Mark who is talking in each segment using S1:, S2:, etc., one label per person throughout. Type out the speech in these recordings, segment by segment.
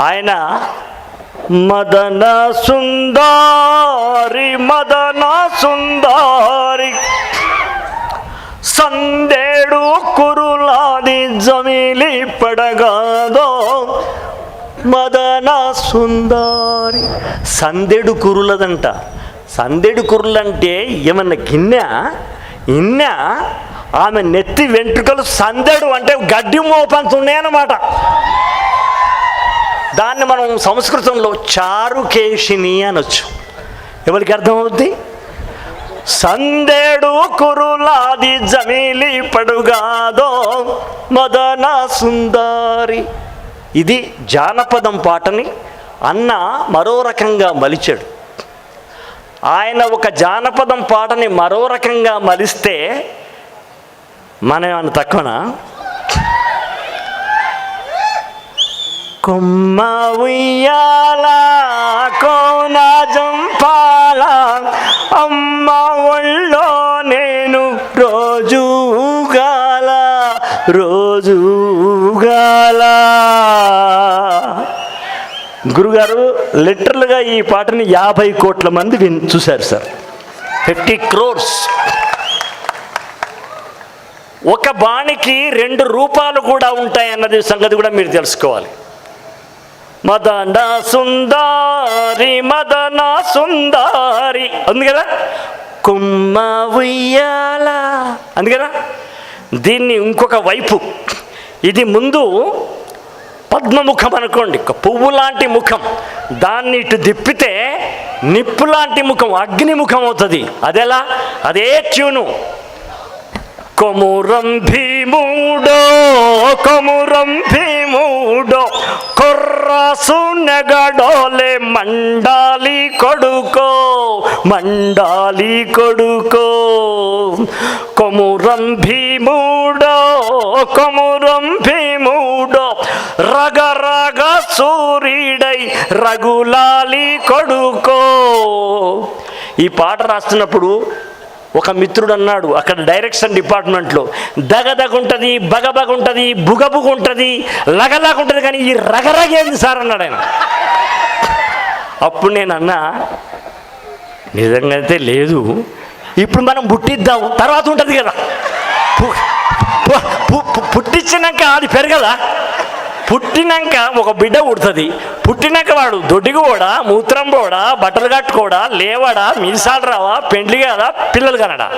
S1: ఆయన మదన సుందారి మదన సుందారి సందేడు కురులాది జమిలి పడగాదో మదన సుందారి. సందెడు కురులదంట. సందెడు కురులంటే ఏమన్నా గిన్నె? ఇన్న? ఆమె నెత్తి వెంట్రుకలు సందెడు అంటే గడ్డి మోపంత ఉన్నాయన్నమాట దాన్ని మనం సంస్కృతంలో చారుకేశిని అనొచ్చు. ఎవరికి అర్థమవుద్ది? సందేడు కురులాది జమీలి పడుగాదో మదన సుందారి. ఇది జానపదం పాటని అన్న మరో రకంగా మలిచాడు. ఆయన ఒక జానపదం పాటని మరో రకంగా మలిస్తే మనం ఏమన్నా తక్కువనా? కొమ్మ ఉయ్యాల కోన జంపాల. అమ్మ ఒళ్ళో నేను రోజు గాల రోజు గాల. గురుగారు లిటరల్గా ఈ పాటని యాభై కోట్ల మంది విన్ చూశారు సార్. ఫిఫ్టీ క్రోర్స్. ఒక బాణికి రెండు రూపాలు కూడా ఉంటాయన్నది సంగతి కూడా మీరు తెలుసుకోవాలి. మదన సుందారి మదన సుందారి. ఉంది కదా? కుమ్మ ఉయ్యాల. అంది కదా? దీన్ని ఇంకొక వైపు. ఇది ముందు పద్మముఖం అనుకోండి. ఒక పువ్వు లాంటి ముఖం. దాన్ని ఇటు తిప్పితే నిప్పు లాంటి ముఖం అగ్నిముఖం అవుతుంది. అదెలా? అదే ట్యూను. కొమురం భీముడో కొమురం భీముడో. కొర్రాసు నెగడోలే మండాలి కొడుకో మండాలి కొడుకో. కొమురం భీముడో కొమురం భీముడో రగరగ రగ సూర్యుడై రఘులాలి కొడుకో. ఈ పాట రాస్తున్నప్పుడు ఒక మిత్రుడు అన్నాడు అక్కడ డైరెక్షన్ డిపార్ట్మెంట్లో. దగదగుంటుంది ఉంటుంది బుగబుగుంటుంది ఉంటుంది బుగబుగ ఉంటుంది కానీ ఈ రగరగేంది సార్ అన్నాడు ఆయన. అప్పుడు నేను అన్నా నిజంగా అయితే లేదు. ఇప్పుడు మనం పుట్టిద్దాం తర్వాత ఉంటుంది కదా. పు- పుట్టించినాక అది పెరగదా? పుట్టినాక ఒక బిడ్డ పుడుతుంది. పుట్టినాక వాడు దొడ్డికి పోడా మూత్రం పోడా బట్టలు కట్టుకోడా లేవడా మీసాలు రావా పెండ్లి కదా పిల్లలు కనడా.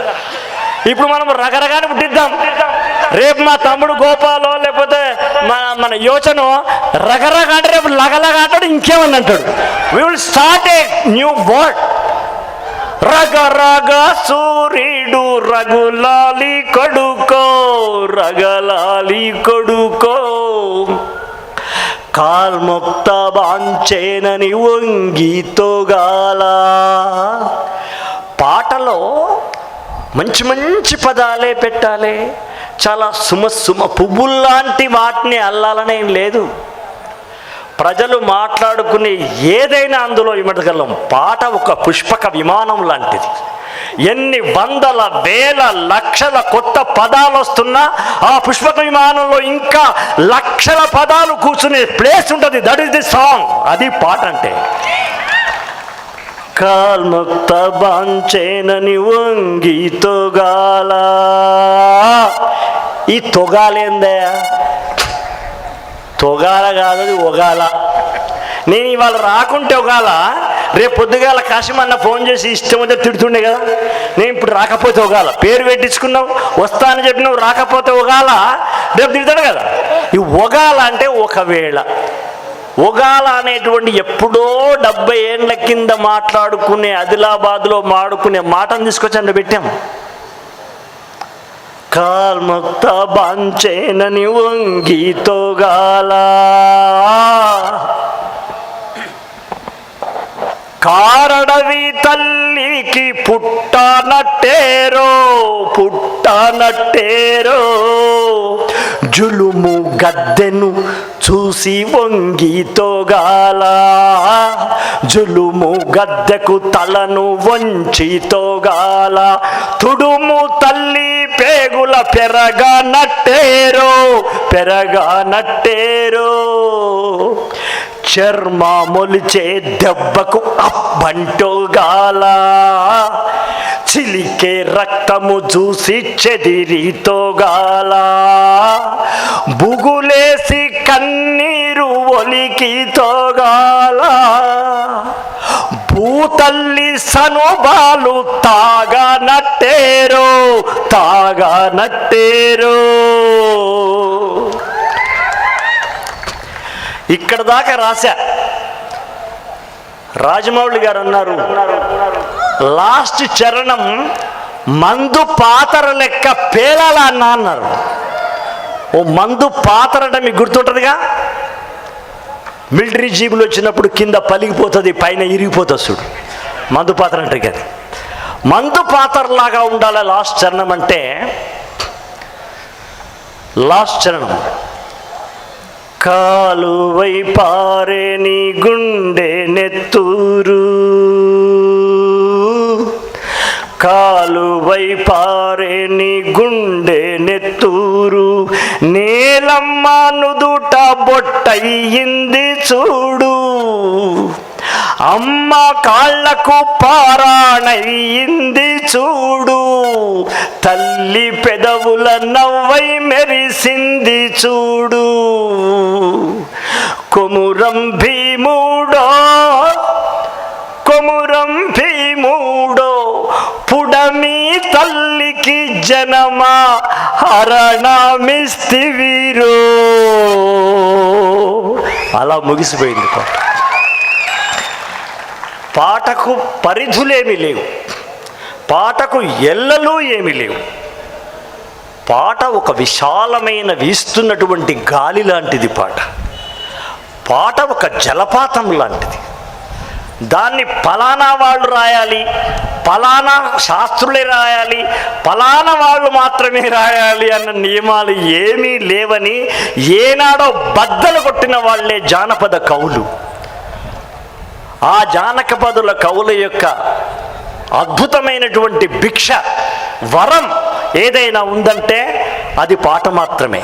S1: ఇప్పుడు మనం రకరకాలు పుట్టిద్దాం. రేపు మా తమ్ముడు గోపాలో లేకపోతే మన మన యోచన రకరకాట రేపు లగలగ అంటాడు ఇంకేమని అంటాడు? We will start a new word రగ రగ సూర్యుడు రఘులాలి కొడుకో రగలాలి కొడుకో. కాల్ముక్త బాంచేనని వంగితోగాల పాటలో మంచి మంచి పదాలే పెట్టాలి. చాలా సుమ సుమ పువ్వుల్లాంటి వాటిని అల్లాలనేం లేదు. ప్రజలు మాట్లాడుకునే ఏదైనా అందులో ఇమడగలం. పాట ఒక పుష్పక విమానం లాంటిది. ఎన్ని వందల వేల లక్షల కొత్త పదాలు వస్తున్నా ఆ పుష్పక విమానంలో ఇంకా లక్షల పదాలు కూర్చునే ప్లేస్ ఉంటుంది. దట్ ఈస్ ది సాంగ్ అది పాట అంటే. కాల్ముక్త బాంచేనని వంగి తొగాల. ఈ తొగాలేందే తొగాల కాదు అది ఒగాల. నేను ఇవాళ రాకుంటే ఒగాల? రేపు పొద్దుగాల కాశీమన్న ఫోన్ చేసి ఇష్టం వచ్చే తిడుతుండే కదా. నేను ఇప్పుడు రాకపోతే ఒకగాల పేరు పెట్టించుకున్నావు వస్తా అని చెప్పినావు రాకపోతే ఒకగాల రేపు తిడతాడు కదా. ఈ ఒగాల అంటే ఒకవేళ. ఒగాల అనేటువంటి ఎప్పుడో డెబ్బై ఏండ్ల కింద మాట్లాడుకునే ఆదిలాబాద్లో మాడుకునే మాటను తీసుకొచ్చి అందులో పెట్టాం. కాల్ముక్త బాంచేనని వంగితోగాల కారడవి తల్లికి పుట్టనట్టేరో పుట్టనట్టేరో. జులుము గద్దెను చూసి వంగితోగాల జులుము గద్దెకు తలను వంచితోగాల తుడుము తల్లి పేగుల పెరగనట్టేరో పెరగనట్టేరో. పెరగా మొలిచే దెబ్బకు అబ్బంటోగాల. చిలికే రక్తము చూసి చెదిరితోగాల. బుగులేసి కన్నీరు ఒలికితోగాల భూతల్లి సనుబాలు తాగా నట్టేరో తాగా నట్టేరో ఇక్కడ దాకా రాశా. రాజమౌళి గారు అన్నారు లాస్ట్ చరణం మందు పాతర లెక్క పేలాలా అన్నా అన్నారు. ఓ మందు పాతరట మీకు గుర్తుంటుందిగా? మిలిటరీ జీబులు వచ్చినప్పుడు కింద పలిగిపోతుంది పైన ఇరిగిపోతుంది చూడు. మందు పాత్ర అంటే కదా. మందు పాత్రలాగా ఉండాలి లాస్ట్ చరణం అంటే? లాస్ట్ చరణం. కాలువై పారే నీ గుండె నెత్తూరు. కాలువై పారే నీ గుండె నెత్తూరు. నేలమ్మ నుదుట బొట్టయింది చూడు. అమ్మ కాళ్ళకు పారాణయింది చూడు. తల్లి పెదవుల నవ్వై మెరిసింది చూడు. కొమురం భీముడో కొమురం భీముడో పుడమి తల్లికి జనమా హరణమిస్తివీరో. అలా ముగిసిపోయింది పాట పాటకు పరిధులేమి లేవు. పాటకు ఎల్లలు ఏమి లేవు. పాట ఒక విశాలమైన వీస్తున్నటువంటి గాలి లాంటిది పాట. పాట ఒక జలపాతం లాంటిది. దాన్ని ఫలానా వాళ్ళు రాయాలి ఫలానా శాస్త్రులే రాయాలి ఫలానా వాళ్ళు మాత్రమే రాయాలి అన్న నియమాలు ఏమీ లేవని ఏనాడో బద్దలు కొట్టిన వాళ్ళే జానపద కవులు. ఆ జానకపదుల కవుల యొక్క అద్భుతమైనటువంటి భిక్ష వరం ఏదైనా ఉందంటే అది పాట మాత్రమే.